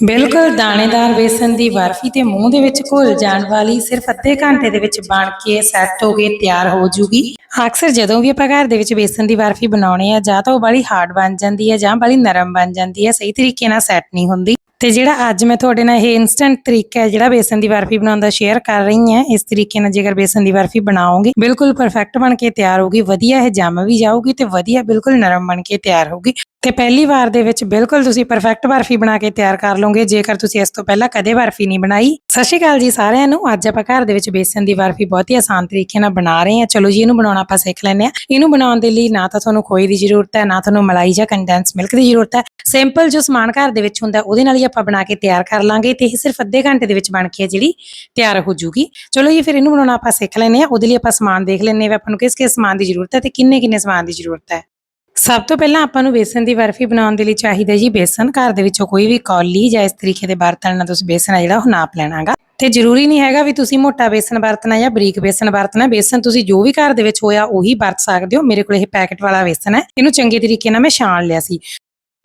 ਬਿਲਕੁਲ, ਦਾਣੇਦਾਰ ਬੇਸਨ ਦੀ ਬਰਫੀ ਤੇ ਮੂੰਹ ਦੇ ਵਿੱਚ ਘੁਲ ਜਾਣ ਵਾਲੀ ਸਿਰਫ ਅੱਧੇ ਘੰਟੇ ਦੇ ਵਿੱਚ ਬਣ ਕੇ ਸੈੱਟ ਹੋ ਕੇ ਤਿਆਰ ਹੋ ਜੂਗੀ। ਅਕਸਰ ਜਦੋਂ ਵੀ ਆਪਾਂ ਘਰ ਦੇ ਵਿੱਚ ਬੇਸਨ ਦੀ ਬਰਫੀ ਬਣਾਉਣੀ ਆ, ਜਾਂ ਤਾਂ ਉਹ ਬੜੀ ਹਾਰਡ ਬਣ ਜਾਂਦੀ ਹੈ ਜਾਂ ਬੜੀ ਨਰਮ ਬਣ ਜਾਂਦੀ ਹੈ ਸਹੀ ਤਰੀਕੇ ਨਾਲ ਸੈੱਟ ਨਹੀਂ ਹੁੰਦੀ। ਤੇ ਜਿਹੜਾ ਅੱਜ ਮੈਂ ਤੁਹਾਡੇ ਨਾਲ ਇਹ ਇਨਸਟੈਂਟ ਤਰੀਕਾ ਹੈ, ਜਿਹੜਾ ਬੇਸਨ ਦੀ ਬਰਫੀ ਬਣਾਉਣ ਦਾ ਸ਼ੇਅਰ ਕਰ ਰਹੀ ਹਾਂ, ਇਸ ਤਰੀਕੇ ਨਾਲ ਜੇਕਰ ਬੇਸਨ ਦੀ ਬਰਫੀ ਬਣਾਓਗੇ, ਬਿਲਕੁਲ ਪਰਫੈਕਟ ਬਣ ਕੇ ਤਿਆਰ ਹੋਗੀ ਵਧੀਆ ਇਹ ਜੰਮ ਵੀ ਜਾਊਗੀ ਤੇ ਵਧੀਆ ਬਿਲਕੁਲ ਨਰਮ ਬਣ ਕੇ ਤਿਆਰ ਹੋਗੀ ਤੇ ਪਹਿਲੀ ਵਾਰ ਦੇ ਵਿੱਚ ਬਿਲਕੁਲ ਤੁਸੀਂ ਪਰਫੈਕਟ ਬਰਫੀ ਬਣਾ ਕੇ ਤਿਆਰ ਕਰ ਲਓਗੇ, ਜੇਕਰ ਤੁਸੀਂ ਇਸ ਤੋਂ ਪਹਿਲਾਂ ਕਦੇ ਬਰਫੀ ਨਹੀਂ ਬਣਾਈ। ਸਤਿ ਸ਼੍ਰੀ ਅਕਾਲ ਜੀ ਸਾਰਿਆਂ ਨੂੰ। ਅੱਜ ਆਪਾਂ ਘਰ ਦੇ ਵਿੱਚ ਬੇਸਨ ਦੀ ਬਰਫੀ ਬਹੁਤ ਹੀ ਆਸਾਨ ਤਰੀਕੇ ਨਾਲ ਬਣਾ ਰਹੇ ਹਾਂ। ਚਲੋ ਜੀ, ਇਹਨੂੰ ਬਣਾਉਣਾ ਆਪਾਂ ਸਿੱਖ ਲੈਂਦੇ ਹਾਂ। ਇਹਨੂੰ ਬਣਾਉਣ ਦੇ ਲਈ ਨਾ ਤਾਂ ਤੁਹਾਨੂੰ ਖੋਏ ਦੀ ਜ਼ਰੂਰਤ ਹੈ, ਨਾ ਤੁਹਾਨੂੰ ਮਲਾਈ ਜਾਂ ਕੰਡੈਂਸ ਮਿਲਕ ਦੀ ਜ਼ਰੂਰਤ ਹੈ। ਸਿੰਪਲ ਜੋ ਸਮਾਨ ਘਰ ਦੇ ਵਿੱਚ ਹੁੰਦਾ, ਉਹਦੇ ਨਾਲ ਹੀ ਆਪਾਂ ਬਣਾ ਕੇ ਤਿਆਰ ਕਰ ਲਾਂਗੇ ਤੇ ਇਹ ਸਿਰਫ ਅੱਧੇ ਘੰਟੇ ਦੇ ਵਿੱਚ ਬਣ ਕੇ ਜਿਹੜੀ ਤਿਆਰ ਹੋ ਜੂਗੀ। ਚਲੋ ਜੀ, ਫਿਰ ਇਹਨੂੰ ਬਣਾਉਣਾ ਆਪਾਂ ਸਿੱਖ ਲੈਂਦੇ ਹਾਂ। ਉਹਦੇ ਲਈ ਆਪਾਂ ਸਮਾਨ ਦੇਖ ਲੈਂਦੇ ਹਾਂ ਆਪਾਂ ਨੂੰ ਕਿਸ ਕਿਸ ਸਮਾਨ ਦੀ ਜ਼ਰੂਰਤ ਹੈ ਤੇ ਕਿੰਨੇ ਕਿੰਨੇ ਸਮਾਨ ਦੀ ਜ਼ਰੂਰਤ ਹੈ। ਸਭ ਤੋਂ ਪਹਿਲਾਂ ਆਪਾਂ ਨੂੰ ਬੇਸਨ ਦੀ ਬਰਫੀ ਬਣਾਉਣ ਦੇ ਲਈ ਚਾਹੀਦਾ ਜੀ ਬੇਸਨ। ਘਰ ਦੇ ਵਿੱਚੋਂ ਕੋਈ ਵੀ ਕੌਲੀ ਜਾਂ ਇਸ ਤਰੀਕੇ ਦੇ ਬਰਤਨ ਨਾਲ ਤੁਸੀਂ ਬੇਸਨ ਆ ਜਿਹੜਾ ਉਹ ਨਾਪ ਲੈਣਾਗਾ। ਤੇ ਜ਼ਰੂਰੀ ਨਹੀਂ ਹੈਗਾ ਵੀ ਤੁਸੀਂ ਮੋਟਾ ਬੇਸਨ ਵਰਤਣਾ ਜਾਂ ਬਰੀਕ ਬੇਸਨ ਵਰਤਣਾ। ਬੇਸਨ ਤੁਸੀਂ ਜੋ ਵੀ ਘਰ ਦੇ ਵਿੱਚ ਹੋਇਆ ਉਹੀ ਵਰਤ ਸਕਦੇ ਹੋ। ਮੇਰੇ ਕੋਲ ਇਹ ਪੈਕਟ ਵਾਲਾ ਬੇਸਨ ਹੈ। ਇਹਨੂੰ ਚੰਗੇ ਤਰੀਕੇ ਨਾਲ ਮੈਂ ਛਾਣ ਲਿਆ ਸੀ।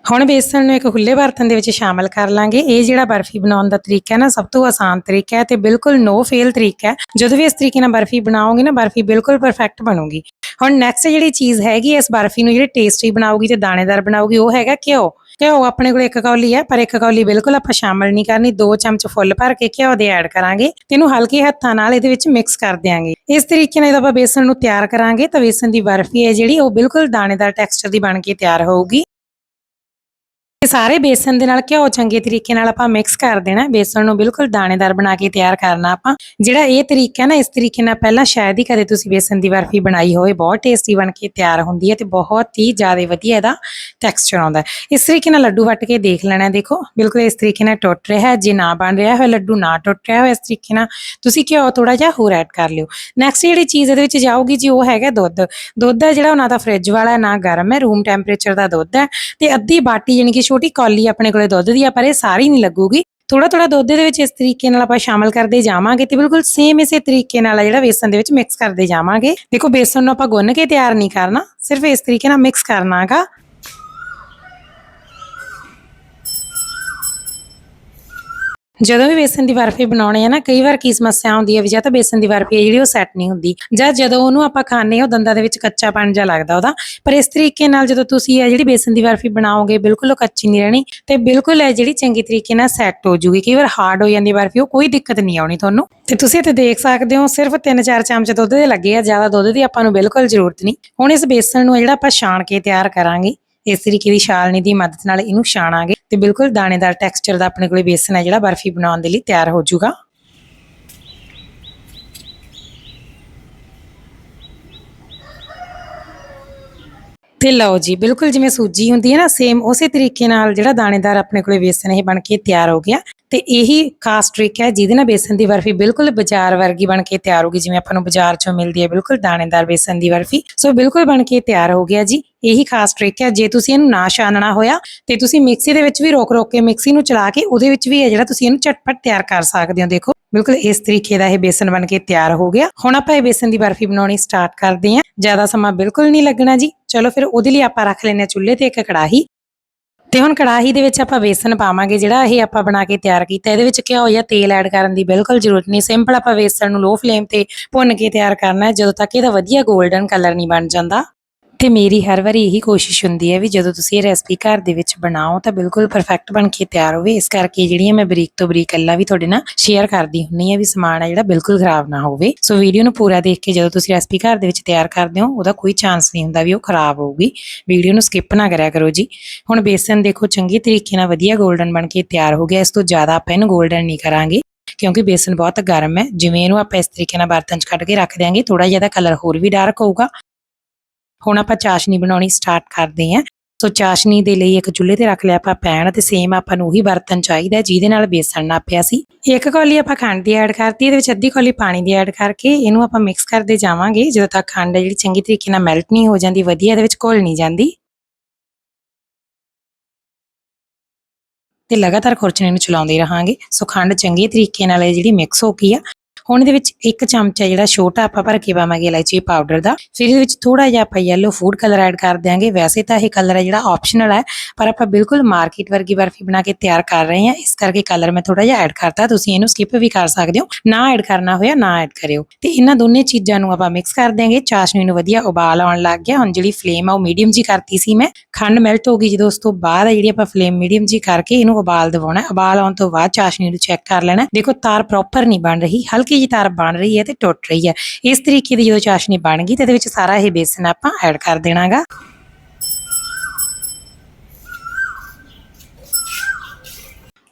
ਹੁਣ ਬੇਸਣ ਨੂੰ ਇੱਕ ਖੁੱਲੇ ਬਰਤਨ ਦੇ ਵਿੱਚ ਸ਼ਾਮਲ ਕਰ ਲਾਂਗੇ। ਇਹ ਜਿਹੜਾ ਬਰਫੀ ਬਣਾਉਣ ਦਾ ਤਰੀਕਾ ਹੈ ਨਾ, ਸਭ ਤੋਂ ਆਸਾਨ ਤਰੀਕਾ ਹੈ ਤੇ ਬਿਲਕੁਲ ਨੋ ਫੇਲ ਤਰੀਕਾ ਹੈ। ਜਦੋਂ ਵੀ ਇਸ ਤਰੀਕੇ ਨਾਲ ਬਰਫੀ ਬਣਾਓਗੇ ਨਾ, ਬਰਫੀ ਬਿਲਕੁਲ ਪਰਫੈਕਟ ਬਣੂਗੀ। ਹੁਣ ਨੈਕਸਟ ਜਿਹੜੀ ਚੀਜ਼ ਹੈਗੀ ਇਸ ਬਰਫੀ ਨੂੰ ਜਿਹੜੀ ਟੇਸਟੀ ਬਣਾਉਗੀ ਤੇ ਦਾਣੇਦਾਰ ਬਣਾਉਗੀ ਉਹ ਹੈਗਾ ਘਿਓ। ਘਿਓ ਆਪਣੇ ਕੋਲ ਇੱਕ ਕੌਲੀ ਹੈ ਪਰ ਇੱਕ ਕੌਲੀ ਬਿਲਕੁਲ ਆਪਾਂ ਸ਼ਾਮਲ ਨਹੀਂ ਕਰਨੀ, ਦੋ ਚਮਚ ਫੁੱਲ ਭਰ ਕੇ ਘਿਓ ਦੇ ਐਡ ਕਰਾਂਗੇ ਤੇ ਇਹਨੂੰ ਹਲਕੇ ਹੱਥਾਂ ਨਾਲ ਇਹਦੇ ਵਿੱਚ ਮਿਕਸ ਕਰ ਦਿਆਂਗੇ। ਇਸ ਤਰੀਕੇ ਨਾਲ ਜਦੋਂ ਆਪਾਂ ਬੇਸਣ ਨੂੰ ਤਿਆਰ ਕਰਾਂਗੇ ਤਾਂ ਬੇਸਨ ਦੀ ਬਰਫੀ ਹੈ ਜਿਹੜੀ, ਉਹ ਬਿਲਕੁਲ ਦਾਣੇਦਾਰ ਟੈਕਸਚਰ ਦੀ ਬਣ ਕੇ ਤਿਆਰ ਹੋਊਗੀ। ਇਹ ਸਾਰੇ ਬੇਸਨ ਦੇ ਨਾਲ ਘਿਓ ਚੰਗੇ ਤਰੀਕੇ ਨਾਲ ਆਪਾਂ ਮਿਕਸ ਕਰ ਦੇਣਾ ਬੇਸਨ ਨੂੰ ਬਿਲਕੁਲ ਦਾਣੇਦਾਰ ਬਣਾ ਕੇ ਤਿਆਰ ਕਰਨਾ ਆਪਾਂ। ਜਿਹੜਾ ਇਹ ਤਰੀਕਾ ਨਾ, ਇਸ ਤਰੀਕੇ ਨਾਲ ਪਹਿਲਾਂ ਸ਼ਾਇਦ ਹੀ ਕਦੇ ਤੁਸੀਂ ਬੇਸਨ ਦੀ ਬਰਫੀ ਬਣਾਈ ਹੋਵੇ, ਬਹੁਤ ਟੇਸਟੀ ਬਣ ਕੇ ਤਿਆਰ ਹੁੰਦੀ ਹੈ ਤੇ ਬਹੁਤ ਹੀ ਜ਼ਿਆਦਾ ਵਧੀਆ ਇਹਦਾ ਟੈਕਸਚਰ ਆਉਂਦਾ ਇਸ ਤਰੀਕੇ ਨਾਲ ਲੱਡੂ ਵੱਟ ਕੇ ਦੇਖ ਲੈਣਾ ਦੇਖੋ। ਬਿਲਕੁਲ ਇਸ ਤਰੀਕੇ ਨਾਲ ਟੁੱਟ ਰਿਹਾ ਹੈ, ਜੇ ਨਾ ਬਣ ਰਿਹਾ ਹੋਵੇ, ਲੱਡੂ ਨਾ ਟੁੱਟ ਰਿਹਾ ਹੋਇਆ ਇਸ ਤਰੀਕੇ ਨਾਲ ਤੁਸੀਂ ਘਿਓ ਥੋੜਾ ਜਿਹਾ ਹੋਰ ਐਡ ਕਰ ਲਿਓ। ਨੈਕਸਟ ਜਿਹੜੀ ਚੀਜ਼ ਇਹਦੇ ਵਿੱਚ ਜਾਊਗੀ ਜੀ, ਉਹ ਹੈਗਾ ਦੁੱਧ। ਦੁੱਧ ਹੈ ਜਿਹੜਾ ਉਹ ਨਾ ਤਾਂ ਫ੍ਰਿਜ ਵਾਲਾ ਨਾ ਗਰਮ ਹੈ ਰੂਮ ਟੈਂਪਰੇਚਰ ਦਾ ਦੁੱਧ ਹੈ ਤੇ ਅੱਧੀ ਬਾਟੀ ਯਾਨੀ ਕਿ ਛੋਟੀ ਕੌਲੀ ਆਪਣੇ ਕੋਲੇ ਦੁੱਧ ਦੀ ਆ, ਪਰ ਇਹ ਸਾਰੀ ਨਹੀਂ ਲੱਗੂਗੀ। ਥੋੜਾ ਥੋੜਾ ਦੁੱਧ ਦੇ ਵਿੱਚ ਇਸ ਤਰੀਕੇ ਨਾਲ ਆਪਾਂ ਸ਼ਾਮਲ ਕਰਦੇ ਜਾਵਾਂਗੇ ਤੇ ਬਿਲਕੁਲ ਸੇਮ ਇਸੇ ਤਰੀਕੇ ਨਾਲ ਜਿਹੜਾ ਬੇਸਨ ਦੇ ਵਿੱਚ ਮਿਕਸ ਕਰਦੇ ਜਾਵਾਂਗੇ। ਦੇਖੋ ਬੇਸਨ ਨੂੰ ਆਪਾਂ ਗੁੰਨ ਕੇ ਤਿਆਰ ਨਹੀਂ ਕਰਨਾ, ਸਿਰਫ ਇਸ ਤਰੀਕੇ ਨਾਲ ਮਿਕਸ ਕਰਨਾਗਾ ਜਦੋਂ ਵੀ ਬੇਸਨ ਦੀ ਬਰਫੀ ਬਣਾਉਣੀ ਹੈ ਨਾ, ਕਈ ਵਾਰ ਕੀ ਸਮੱਸਿਆ ਆਉਂਦੀ ਹੈ ਵੀ ਜਾਂ ਤਾਂ ਬੇਸਨ ਦੀ ਬਰਫੀ ਹੈ ਜਿਹੜੀ ਉਹ ਸੈੱਟ ਨਹੀਂ ਹੁੰਦੀ ਜਾਂ ਜਦੋਂ ਉਹਨੂੰ ਆਪਾਂ ਖਾਂਦੇ ਹਾਂ, ਉਹ ਦੰਦਾਂ ਦੇ ਵਿੱਚ ਕੱਚਾ ਕੱਚਾਪਣ ਜਾ ਲੱਗਦਾ ਉਹਦਾ। ਪਰ ਇਸ ਤਰੀਕੇ ਨਾਲ ਜਦੋਂ ਤੁਸੀਂ ਇਹ ਜਿਹੜੀ ਬੇਸਨ ਦੀ ਬਰਫੀ ਬਣਾਓਗੇ, ਬਿਲਕੁਲ ਉਹ ਕੱਚੀ ਨਹੀਂ ਰਹਿਣੀ ਤੇ ਬਿਲਕੁਲ ਇਹ ਜਿਹੜੀ ਚੰਗੀ ਤਰੀਕੇ ਨਾਲ ਸੈੱਟ ਹੋ ਜੂਗੀ। ਕਈ ਵਾਰ ਹਾਰਡ ਹੋ ਜਾਂਦੀ ਬਰਫੀ, ਉਹ ਕੋਈ ਦਿੱਕਤ ਨਹੀਂ ਆਉਣੀ ਤੁਹਾਨੂੰ। ਤੇ ਤੁਸੀਂ ਇੱਥੇ ਦੇਖ ਸਕਦੇ ਹੋ, ਸਿਰਫ 3-4 ਚਮਚ ਦੁੱਧ ਦੇ ਲੱਗੇ ਆ, ਜ਼ਿਆਦਾ ਦੁੱਧ ਦੀ ਆਪਾਂ ਨੂੰ ਬਿਲਕੁਲ ਜ਼ਰੂਰਤ ਨਹੀਂ। ਹੁਣ ਇਸ ਬੇਸਨ ਨੂੰ ਜਿਹੜਾ ਆਪਾਂ ਛਾਣ ਕੇ ਤਿਆਰ ਕਰਾਂਗੇ ਇਸ ਤਰੀਕੇ ਦੀ ਛਾਲਣੀ ਦੀ ਮਦਦ ਨਾਲ ਇਹਨੂੰ ਛਾਣਾਂਗੇ ਤੇ ਬਿਲਕੁਲ ਦਾਣੇਦਾਰ ਟੈਕਸਚਰ ਦਾ ਆਪਣੇ ਕੋਲੇ ਬੇਸਨ ਹੈ, ਜਿਹੜਾ ਬਰਫੀ ਬਣਾਉਣ ਦੇ ਲਈ ਤਿਆਰ ਹੋ ਜਾਊਗਾ। ਤੇ ਲਓ ਜੀ, ਬਿਲਕੁਲ ਜਿਵੇਂ ਸੂਜੀ ਹੁੰਦੀ ਹੈ ਨਾ ਸੇਮ ਉਸੇ ਤਰੀਕੇ ਨਾਲ ਜਿਹੜਾ ਦਾਣੇਦਾਰ ਆਪਣੇ ਕੋਲੇ ਬੇਸਨ ਇਹ ਬਣ ਕੇ ਤਿਆਰ ਹੋ ਗਿਆ। ਤੇ ਇਹੀ ਖਾਸ ਟ੍ਰਿਕ ਹੈ ਜਿਹਦੇ ਨਾਲ ਬੇਸਨ ਦੀ ਬਰਫੀ ਬਿਲਕੁਲ ਬਾਜ਼ਾਰ ਵਰਗੀ ਬਣ ਕੇ ਤਿਆਰ ਹੋਗੀ ਜਿਵੇਂ ਆਪਾਂ ਨੂੰ ਬਾਜ਼ਾਰ ਚੋਂ ਮਿਲਦੀ ਹੈ ਬਿਲਕੁਲ ਦਾਣੇਦਾਰ ਬੇਸਨ ਦੀ ਬਰਫੀ। ਸੋ ਬਿਲਕੁਲ ਬਣ ਕੇ ਤਿਆਰ ਹੋ ਗਿਆ ਜੀ। ਇਹੀ ਖਾਸ ਟ੍ਰਿਕ ਹੈ, ਜੇ ਤੁਸੀਂ ਇਹਨੂੰ ਨਾ ਛਾਨਣਾ ਹੋਇਆ ਤੇ ਤੁਸੀਂ ਮਿਕਸੀ ਦੇ ਵਿੱਚ ਵੀ ਰੋਕ ਰੋਕ ਕੇ ਮਿਕਸੀ ਨੂੰ ਚਲਾ ਕੇ ਉਹਦੇ ਵਿੱਚ ਵੀ ਹੈ ਜਿਹੜਾ ਤੁਸੀਂ ਇਹਨੂੰ ਝਟਪਟ ਤਿਆਰ ਕਰ ਸਕਦੇ ਹੋ, ਦੇਖੋ। ਬਿਲਕੁਲ ਇਸ ਤਰੀਕੇ ਦਾ ਇਹ ਬੇਸਨ ਬਣ ਕੇ ਤਿਆਰ ਹੋ ਗਿਆ। ਹੁਣ ਆਪਾਂ ਇਹ ਬੇਸਨ ਦੀ ਬਰਫੀ ਬਣਾਉਣੀ ਸਟਾਰਟ ਕਰਦੇ ਹਾਂ। ਜ਼ਿਆਦਾ ਸਮਾਂ ਬਿਲਕੁਲ ਨਹੀਂ ਲੱਗਣਾ ਜੀ। ਚਲੋ ਫਿਰ ਉਹਦੇ ਲਈ ਆਪਾਂ ਰੱਖ ਲੈਂਦੇ ਹਾਂ ਚੁੱਲ੍ਹੇ ਤੇ ਇੱਕ ਕੜਾਹੀ। ਤੇ ਹੁਣ ਕੜਾਹੀ ਦੇ ਵਿੱਚ ਆਪਾਂ ਵੇਸਣ ਪਾਵਾਂਗੇ, ਜਿਹੜਾ ਇਹ ਆਪਾਂ ਬਣਾ ਕੇ ਤਿਆਰ ਕੀਤਾ, ਇਹਦੇ ਵਿੱਚ ਘਿਓ ਹੋਇਆ, ਤੇਲ ਐਡ ਕਰਨ ਦੀ ਬਿਲਕੁਲ ਜ਼ਰੂਰਤ ਨਹੀਂ ਸਿੰਪਲ ਆਪਾਂ ਵੇਸਣ ਨੂੰ ਲੋ ਫਲੇਮ ਤੇ ਭੁੰਨ ਕੇ ਤਿਆਰ ਕਰਨਾ ਹੈ, ਜਦੋਂ ਤੱਕ ਇਹਦਾ ਵਧੀਆ 골ਡਨ ਕਲਰ ਨਹੀਂ ਬਣ ਜਾਂਦਾ। ਤੇ ਮੇਰੀ ਹਰ ਵਾਰੀ ਇਹੀ ਕੋਸ਼ਿਸ਼ ਹੁੰਦੀ ਹੈ ਵੀ ਜਦੋਂ ਤੁਸੀਂ ਇਹ ਰੈਸਪੀ ਘਰ ਦੇ ਵਿੱਚ ਬਣਾਓ ਤਾਂ ਬਿਲਕੁਲ ਪਰਫੈਕਟ ਬਣ ਕੇ ਤਿਆਰ ਹੋਵੇ। ਇਸ ਕਰਕੇ ਜਿਹੜੀਆਂ ਮੈਂ ਬਰੀਕ ਤੋਂ ਬਰੀਕ ਗੱਲਾਂ ਵੀ ਤੁਹਾਡੇ ਨਾਲ ਸ਼ੇਅਰ ਕਰਦੀ ਹੁੰਨੀ ਆ ਵੀ ਸਮਾਨ ਹੈ ਜਿਹੜਾ ਬਿਲਕੁਲ ਖਰਾਬ ਨਾ ਹੋਵੇ। ਸੋ ਵੀਡੀਓ ਨੂੰ ਪੂਰਾ ਦੇਖ ਕੇ ਜਦੋਂ ਤੁਸੀਂ ਰੈਸਪੀ ਘਰ ਦੇ ਵਿੱਚ ਤਿਆਰ ਕਰਦੇ ਹੋ, ਉਹਦਾ ਕੋਈ ਚਾਂਸ ਨਹੀਂ ਹੁੰਦਾ ਵੀ ਉਹ ਖਰਾਬ ਹੋਊਗੀ। ਵੀਡੀਓ ਨੂੰ ਸਕਿਪ ਨਾ ਕਰਿਆ ਕਰੋ ਜੀ। ਹੁਣ ਬੇਸਨ ਦੇਖੋ ਚੰਗੇ ਤਰੀਕੇ ਨਾਲ ਵਧੀਆ 골ਡਨ ਬਣ ਕੇ ਤਿਆਰ ਹੋ ਗਿਆ। ਇਸ ਤੋਂ ਜ਼ਿਆਦਾ ਆਪਾਂ ਇਹਨੂੰ 골ਡਨ ਨਹੀਂ ਕਰਾਂਗੇ ਕਿਉਂਕਿ ਬੇਸਨ ਬਹੁਤ ਗਰਮ ਹੈ। ਜਿਵੇਂ ਇਹਨੂੰ ਆਪਾਂ ਇਸ ਤਰੀਕੇ ਨਾਲ ਬਰਤਨ 'ਚ ਕੱਢ ਕੇ ਰੱਖ ਦਿਆਂਗੇ ਥੋੜਾ ਜਿਹਾ ਕਲਰ ਹੋਰ ਵੀ ਡਾਰਕ ਹੋਊਗਾ। ਹੁਣ ਆਪਾਂ ਚਾਸ਼ਨੀ ਬਣਾਉਣੀ ਸਟਾਰਟ ਕਰਦੇ ਹਾਂ। ਸੋ ਚਾਸ਼ਨੀ ਦੇ ਲਈ ਇੱਕ ਚੁੱਲ੍ਹੇ ਤੇ ਰੱਖ ਲਿਆ ਆਪਾਂ ਪੈਨ ਤੇ ਸੇਮ ਆਪਾਂ ਨੂੰ ਉਹੀ ਬਰਤਨ ਚਾਹੀਦਾ ਜਿਹਦੇ ਨਾਲ ਬੇਸਣ ਨਾਪਿਆ ਸੀ। ਇੱਕ ਕੌਲੀ ਆਪਾਂ ਖੰਡ ਦੀ ਐਡ ਕਰਤੀ, ਇਹਦੇ ਵਿੱਚ ਅੱਧੀ ਕੌਲੀ ਪਾਣੀ ਦੀ ਐਡ ਕਰਕੇ ਇਹਨੂੰ ਆਪਾਂ ਮਿਕਸ ਕਰਦੇ ਜਾਵਾਂਗੇ। ਜਦੋਂ ਤੱਕ ਖੰਡ ਜਿਹੜੀ ਚੰਗੀ ਤਰੀਕੇ ਨਾਲ ਮੈਲਟ ਨਹੀਂ ਹੋ ਜਾਂਦੀ, ਵਧੀਆ ਇਹਦੇ ਵਿੱਚ ਘੁਲ ਨਹੀਂ ਜਾਂਦੀ। ਤੇ ਲਗਾਤਾਰ ਖੁਰਚਣੇ ਨੂੰ ਚਲਾਉਂਦੇ ਰਹਾਂਗੇ। ਸੋ ਖੰਡ ਚੰਗੇ ਤਰੀਕੇ ਨਾਲ ਇਹ ਜਿਹੜੀ ਮਿਕਸ ਹੋ ਗਈ ਆ ਹੁਣ ਇਹਦੇ ਵਿੱਚ ਇੱਕ ਚਮਚਾ ਜਿਹੜਾ ਛੋਟਾ ਆਪਾਂ ਭਰ ਕੇ ਪਾਵਾਂਗੇ ਇਲਾਇਚੀ ਪਾਊਡਰ ਦਾ। ਫਿਰ ਇਹਦੇ ਵਿੱਚ ਥੋੜਾ ਜਿਹਾ ਆਪਾਂ ਯੈਲੋ ਫੂਡ ਕਲਰ ਐਡ ਕਰ ਦਿਆਂਗੇ। ਵੈਸੇ ਤਾਂ ਇਹ ਕਲਰ ਹੈ ਜਿਹੜਾ ਆਪਸ਼ਨਲ ਹੈ, ਪਰ ਆਪਾਂ ਬਿਲਕੁਲ ਮਾਰਕੀਟ ਵਰਗੀ ਬਰਫੀ ਬਣਾ ਕੇ ਤਿਆਰ ਕਰ ਰਹੇ ਹਾਂ। ਇਸ ਕਰਕੇ ਕਲਰ ਮੈਂ ਥੋੜਾ ਜਿਹਾ ਐਡ ਕਰਤਾ। ਤੁਸੀਂ ਇਹਨੂੰ ਸਕਿਪ ਵੀ ਕਰ ਸਕਦੇ ਹੋ। ਨਾ ਐਡ ਕਰਨਾ ਹੋਇਆ, ਨਾ ਐਡ ਕਰਿਓ। ਤੇ ਇਹਨਾਂ ਦੋਨੇ ਚੀਜ਼ਾਂ ਨੂੰ ਆਪਾਂ ਮਿਕਸ ਕਰ ਦਿਆਂਗੇ। ਚਾਸ਼ਨੀ ਨੂੰ ਵਧੀਆ ਉਬਾਲ ਆਉਣ ਲੱਗ ਗਿਆ। ਹੁਣ ਜਿਹੜੀ ਫਲੇਮ ਆ, ਉਹ ਮੀਡੀਅਮ ਜੀ ਕਰਤੀ ਸੀ ਮੈਂ। ਖੰਡ ਮੈਲਟ ਹੋ ਗਈ ਜਦੋਂ ਉਸ ਤੋਂ ਬਾਅਦ ਜਿਹੜੀ ਆਪਾਂ ਫਲੇਮ ਮੀਡੀਅਮ ਜੀ ਕਰਕੇ ਇਹਨੂੰ ਉਬਾਲ ਦਿਵਾਉਣਾ ਉਬਾਲ ਆਉਣ ਤੋਂ ਬਾਅਦ ਚਾਸ਼ਨੀ ਨੂੰ ਚੈੱਕ ਕਰ ਲੈਣਾ ਦੇਖੋ ਤਾਰ ਪ੍ਰੋਪਰ ਨਹੀਂ ਬਣ ਰਹੀ। ਹਲਕੀ ਜੀ ਤਾਰ ਬਣ ਰਹੀ ਹੈ ਤੇ ਟੁੱਟ ਰਹੀ ਹੈ। ਇਸ ਤਰੀਕੇ ਦੀ ਜਦੋਂ ਚਾਸ਼ਨੀ ਬਣ ਗਈ ਤੇ ਇਹਦੇ ਵਿੱਚ ਸਾਰਾ ਇਹ ਬੇਸਨ ਆਪਾਂ ਐਡ ਕਰ ਦੇਣਾਗਾ।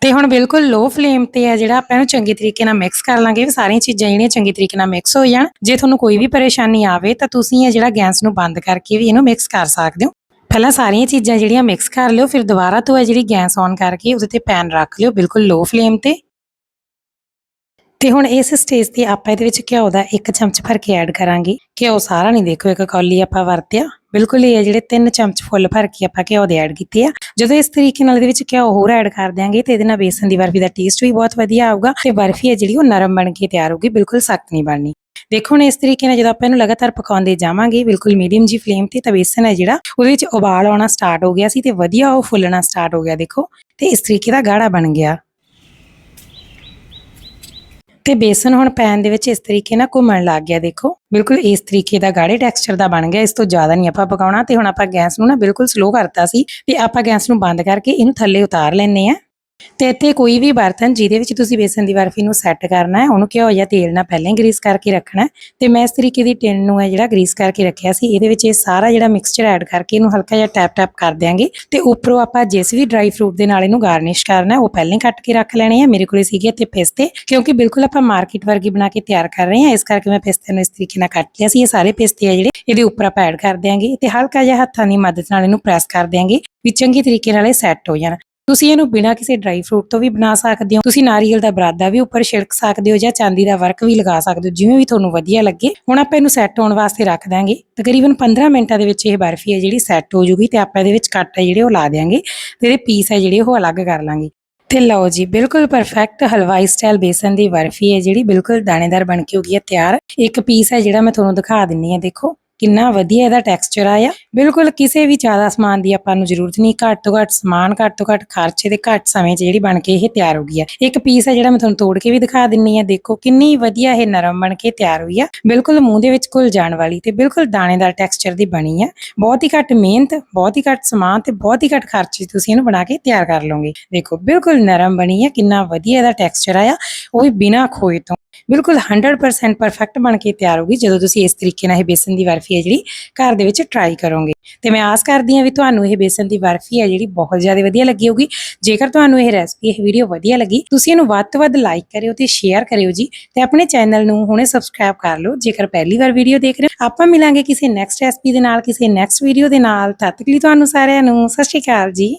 ਤੇ ਹੁਣ ਬਿਲਕੁਲ ਲੋ ਫਲੇਮ ਤੇ ਆ ਜਿਹੜਾ ਆਪਾਂ ਇਹਨੂੰ ਚੰਗੇ ਤਰੀਕੇ ਨਾਲ ਮਿਕਸ ਕਰ ਲਾਂਗੇ। ਵੀ ਸਾਰੀਆਂ ਚੀਜ਼ਾਂ ਜਿਹੜੀਆਂ ਚੰਗੇ ਤਰੀਕੇ ਨਾਲ ਮਿਕਸ ਹੋ ਜਾਣ। ਜੇ ਤੁਹਾਨੂੰ ਕੋਈ ਵੀ ਪਰੇਸ਼ਾਨੀ ਆਵੇ ਤਾਂ ਤੁਸੀਂ ਇਹ ਜਿਹੜਾ ਗੈਸ ਨੂੰ ਬੰਦ ਕਰਕੇ ਵੀ ਇਹਨੂੰ ਮਿਕਸ ਕਰ ਸਕਦੇ ਹੋ। ਪਹਿਲਾਂ ਸਾਰੀਆਂ ਚੀਜ਼ਾਂ ਜਿਹੜੀਆਂ ਮਿਕਸ ਕਰ ਲਿਓ, ਫਿਰ ਦੁਬਾਰਾ ਤੋਂ ਇਹ ਜਿਹੜੀ ਗੈਸ ਔਨ ਕਰਕੇ ਉਹਦੇ ਤੇ ਪੈਨ ਰੱਖ ਲਿਓ ਬਿਲਕੁਲ ਲੋ ਫਲੇਮ ਤੇ। ਤੇ ਹੁਣ ਇਸ ਸਟੇਜ ਤੇ ਆਪਾਂ ਇਹਦੇ ਵਿੱਚ ਘਿਓ ਦਾ ਇੱਕ ਚਮਚ ਭਰ ਕੇ ਐਡ ਕਰਾਂਗੇ। ਘਿਓ ਸਾਰਾ ਨਹੀਂ ਦੇਖੋ, ਇੱਕ ਕੌਲੀ ਆਪਾਂ ਵਰਤਿਆ। ਬਿਲਕੁਲ ਇਹ ਆ ਜਿਹੜੇ ਤਿੰਨ ਚਮਚ ਫੁੱਲ ਭਰ ਕੇ ਆਪਾਂ ਘਿਓ ਦੇ ਐਡ ਕੀਤੇ ਆ। ਜਦੋਂ ਇਸ ਤਰੀਕੇ ਨਾਲ ਇਹਦੇ ਵਿੱਚ ਘਿਓ ਹੋਰ ਐਡ ਕਰ ਦਿਆਂਗੇ ਤੇ ਇਹਦੇ ਨਾਲ ਬੇਸਨ ਦੀ ਬਰਫੀ ਦਾ ਟੇਸਟ ਵੀ ਬਹੁਤ ਵਧੀਆ ਆਊਗਾ ਤੇ ਬਰਫੀ ਹੈ ਜਿਹੜੀ ਉਹ ਨਰਮ ਬਣ ਕੇ ਤਿਆਰ ਹੋਊਗੀ, ਬਿਲਕੁਲ ਸਖਤ ਨਹੀਂ ਬਣਨੀ। ਦੇਖੋ ਹੁਣ ਇਸ ਤਰੀਕੇ ਨਾਲ ਜਦੋਂ ਆਪਾਂ ਇਹਨੂੰ ਲਗਾਤਾਰ ਪਕਾਉਂਦੇ ਜਾਵਾਂਗੇ, ਬਿਲਕੁਲ ਮੀਡੀਅਮ ਜੀ ਫਲੇਮ ਤੇ ਤਾਂ ਬੇਸਨ ਹੈ ਜਿਹੜਾ, ਉਹਦੇ ਵਿੱਚ ਉਬਾਲ ਆਉਣਾ ਸਟਾਰਟ ਹੋ ਗਿਆ ਸੀ ਤੇ ਵਧੀਆ ਉਹ ਫੁੱਲਣਾ ਸਟਾਰਟ ਹੋ ਗਿਆ, ਦੇਖੋ। ਤੇ ਇਸ ਤਰੀਕੇ ਦਾ ਗਾੜਾ ਬਣ ਗਿਆ। ਤੇ ਬੇਸਨ ਹੁਣ ਪੈਨ ਦੇ ਵਿੱਚ ਇਸ ਤਰੀਕੇ ਨਾਲ ਘੁੰਮਣ ਲੱਗ ਗਿਆ, ਦੇਖੋ। ਬਿਲਕੁਲ ਇਸ ਤਰੀਕੇ ਦਾ ਗਾੜੇ ਟੈਕਸਚਰ ਦਾ ਬਣ ਗਿਆ, ਇਸ ਤੋਂ ਜ਼ਿਆਦਾ ਨਹੀਂ ਆਪਾਂ ਪਕਾਉਣਾ। ਤੇ ਹੁਣ ਆਪਾਂ ਗੈਸ ਨੂੰ ਨਾ ਬਿਲਕੁਲ ਸਲੋ ਕਰਤਾ ਸੀ ਤੇ ਆਪਾਂ ਗੈਸ ਨੂੰ ਬੰਦ ਕਰਕੇ ਇਹਨੂੰ ਥੱਲੇ ਉਤਾਰ ਲੈਣੇ ਆ ਤੇ ਇੱਥੇ ਕੋਈ ਵੀ ਬਰਤਨ ਜਿਹਦੇ ਵਿੱਚ ਤੁਸੀਂ ਬੇਸਨ ਦੀ ਬਰਫੀ ਨੂੰ ਸੈੱਟ ਕਰਨਾ ਹੈ, ਉਹਨੂੰ ਘਿਓ ਜਾਂ ਤੇਲ ਨਾਲ ਪਹਿਲਾਂ ਹੀ ਗਰੀਸ ਕਰਕੇ ਰੱਖਣਾ ਤੇ ਮੈਂ ਇਸ ਤਰੀਕੇ ਦੀ ਟਿਨ ਨੂੰ ਹੈ ਜਿਹੜਾ ਗਰੀਸ ਕਰਕੇ ਰੱਖਿਆ ਸੀ, ਇਹਦੇ ਵਿੱਚ ਇਹ ਸਾਰਾ ਜਿਹੜਾ ਮਿਕਸਚਰ ਐਡ ਕਰਕੇ ਇਹਨੂੰ ਹਲਕਾ ਜਿਹਾ ਟੈਪ ਟੈਪ ਕਰ ਦਿਆਂਗੇ ਤੇ ਉੱਪਰੋਂ ਆਪਾਂ ਜਿਸ ਵੀ ਡਰਾਈ ਫਰੂਟ ਦੇ ਨਾਲ ਇਹਨੂੰ ਗਾਰਨਿਸ਼ ਕਰਨਾ ਉਹ ਪਹਿਲਾਂ ਹੀ ਕੱਟ ਕੇ ਰੱਖ ਲੈਣੇ ਆ, ਮੇਰੇ ਕੋਲੇ ਸੀਗੇ ਇੱਥੇ ਪਿਸਤੇ, ਕਿਉਂਕਿ ਬਿਲਕੁਲ ਆਪਾਂ ਮਾਰਕੀਟ ਵਰਗੀ ਬਣਾ ਕੇ ਤਿਆਰ ਕਰ ਰਹੇ ਹਾਂ, ਇਸ ਕਰਕੇ ਮੈਂ ਪਿਸਤੇ ਨੂੰ ਇਸ ਤਰੀਕੇ ਨਾਲ ਕੱਟ ਲਿਆ ਸੀ, ਇਹ ਸਾਰੇ ਪਿਸਤੇ ਆ ਜਿਹੜੇ, ਇਹਦੇ ਉੱਪਰ ਆਪਾਂ ਐਡ ਕਰ ਦਿਆਂਗੇ ਤੇ ਹਲਕਾ ਜਿਹਾ ਹੱਥਾਂ ਦੀ ਮਦਦ ਨਾਲ ਇਹਨੂੰ ਪ੍ਰੈਸ ਕਰ ਦਿਆਂਗੇ ਵੀ ਚੰਗੀ ਤਰੀਕੇ ਨਾਲ ਇਹ ਸੈੱਟ ਹੋ ਜਾਣ। ਤੁਸੀਂ ਇਹਨੂੰ ਬਿਨਾਂ ਕਿਸੇ ਡਰਾਈ ਫਰੂਟ ਤੋਂ ਵੀ ਬਣਾ ਸਕਦੇ ਹੋ। ਤੁਸੀਂ ਨਾਰੀਅਲ ਦਾ ਬਰਾਦਾ ਵੀ ਉੱਪਰ ਛਿੜਕ ਸਕਦੇ ਹੋ ਜਾਂ ਚਾਂਦੀ ਦਾ ਵਰਕ ਵੀ ਲਗਾ ਸਕਦੇ ਹੋ, ਜਿਵੇਂ ਵੀ ਤੁਹਾਨੂੰ ਵਧੀਆ ਲੱਗੇ। ਹੁਣ ਆਪਾਂ ਇਹਨੂੰ ਸੈੱਟ ਹੋਣ ਵਾਸਤੇ ਰੱਖ ਦਾਂਗੇ ਤਕਰੀਬਨ 15 ਮਿੰਟਾਂ ਦੇ ਵਿੱਚ ਇਹ ਬਰਫੀ ਹੈ ਜਿਹੜੀ ਸੈੱਟ ਹੋ ਜੂਗੀ ਤੇ ਆਪਾਂ ਇਹਦੇ ਵਿੱਚ ਕੱਟ ਹੈ ਜਿਹੜੇ ਉਹ ਲਾ ਦਿਆਂਗੇ ਤੇ ਇਹਦੇ ਪੀਸ ਹੈ ਜਿਹੜੇ ਉਹ ਅਲੱਗ ਕਰ ਲਾਂਗੇ। ਤੇ ਲਓ ਜੀ, ਬਿਲਕੁਲ ਪਰਫੈਕਟ ਹਲਵਾਈ ਸਟਾਈਲ ਬੇਸਨ ਦੀ ਬਰਫੀ ਹੈ ਜਿਹੜੀ ਬਿਲਕੁਲ ਦਾਣੇਦਾਰ ਬਣ ਕੇ ਹੋ ਗਈ ਹੈ, ਤਿਆਰ। ਇੱਕ ਪੀਸ ਹੈ ਜਿਹੜਾ ਮੈਂ ਤੁਹਾਨੂੰ ਦਿਖਾ ਦਿੰਨੀ ਆ ਦੇਖੋ। ਕਿੰਨਾ ਵਧੀਆ ਇਹਦਾ ਟੈਕਸਚਰ ਆਇਆ। ਬਿਲਕੁਲ ਕਿਸੇ ਵੀ ਜ਼ਿਆਦਾ ਸਮਾਨ ਦੀ ਆਪਾਂ ਨੂੰ ਜ਼ਰੂਰਤ ਨਹੀਂ। ਘੱਟ ਤੋਂ ਘੱਟ ਸਮਾਨ, ਘੱਟ ਤੋਂ ਘੱਟ ਖਰਚੇ ਦੇ ਘੱਟ ਸਮੇਂ 'ਚ ਜਿਹੜੀ ਬਣ ਕੇ ਇਹ ਤਿਆਰ ਹੋ ਗਈ ਆ। ਇੱਕ ਪੀਸ ਹੈ ਜਿਹੜਾ ਮੈਂ ਤੁਹਾਨੂੰ ਤੋੜ ਕੇ ਵੀ ਦਿਖਾ ਦਿੰਨੀ ਆ। ਦੇਖੋ ਕਿੰਨੀ ਵਧੀਆ ਇਹ ਨਰਮ ਬਣ ਕੇ ਤਿਆਰ ਹੋਈ ਆ। ਬਿਲਕੁਲ ਮੂੰਹ ਦੇ ਵਿੱਚ ਘੁਲ ਜਾਣ ਵਾਲੀ ਤੇ ਬਿਲਕੁਲ ਦਾਣੇਦਾਰ ਟੈਕਸਚਰ ਦੀ ਬਣੀ ਆ। ਬਹੁਤ ਹੀ ਘੱਟ ਮਿਹਨਤ, ਬਹੁਤ ਹੀ ਘੱਟ ਸਮਾਨ ਤੇ ਬਹੁਤ ਹੀ ਘੱਟ ਖਰਚੇ ਤੁਸੀਂ ਇਹਨੂੰ ਬਣਾ ਕੇ ਤਿਆਰ ਕਰ ਲਓਗੇ। ਦੇਖੋ ਬਿਲਕੁਲ ਨਰਮ ਬਣੀ ਆ। ਕਿੰਨਾ ਵਧੀਆ ਇਹਦਾ ਟੈਕਸਚਰ ਆਇਆ। ਉਹ ਵੀ ਬਿਨਾਂ ਖੋਏ ਤੋਂ। ਬਿਲਕੁਲ 100% ਪਰਫੈਕਟ ਬਣ ਕੇ ਤਿਆਰ ਹੋਗੀ ਜਦੋਂ ਤੁਸੀਂ ਇਸ ਤਰੀਕੇ ਨਾਲ ਇਹ ਬੇਸਨ ਦੀ ਬਰਫੀ ਹੈ ਜਿਹੜੀ ਘਰ ਦੇ ਵਿੱਚ ਟਰਾਈ ਕਰੋਗੇ। ਤੇ ਮੈਂ ਆਸ ਕਰਦੀ ਹਾਂ ਵੀ ਤੁਹਾਨੂੰ ਇਹ ਬੇਸਨ ਦੀ ਬਰਫੀ ਹੈ ਜਿਹੜੀ ਬਹੁਤ ਜ਼ਿਆਦਾ ਵਧੀਆ ਲੱਗੀ ਹੋਗੀ ਜੇਕਰ ਤੁਹਾਨੂੰ ਇਹ ਰੈਸਪੀ ਇਹ ਵੀਡੀਓ ਵਧੀਆ ਲੱਗੀ, ਤੁਸੀਂ ਇਹਨੂੰ ਵੱਧ ਤੋਂ ਵੱਧ ਲਾਈਕ ਕਰਿਓ ਤੇ ਸ਼ੇਅਰ ਕਰਿਓ ਜੀ ਤੇ ਆਪਣੇ ਚੈਨਲ ਨੂੰ ਹੁਣੇ ਸਬਸਕ੍ਰਾਈਬ ਕਰ ਲਓ, ਜੇਕਰ ਪਹਿਲੀ ਵਾਰ ਵੀਡੀਓ ਦੇਖ ਰਹੇ ਹੋ। ਆਪਾਂ ਮਿਲਾਂਗੇ ਕਿਸੇ ਨੈਕਸਟ ਰੈਸਪੀ ਦੇ ਨਾਲ, ਕਿਸੇ ਨੈਕਸਟ ਵੀਡੀਓ ਦੇ ਨਾਲ। ਤਦ ਤੱਕ ਲਈ ਤੁਹਾਨੂੰ ਸਾਰਿਆਂ ਨੂੰ ਸਤਿ ਸ਼੍ਰੀ ਅਕਾਲ ਜੀ।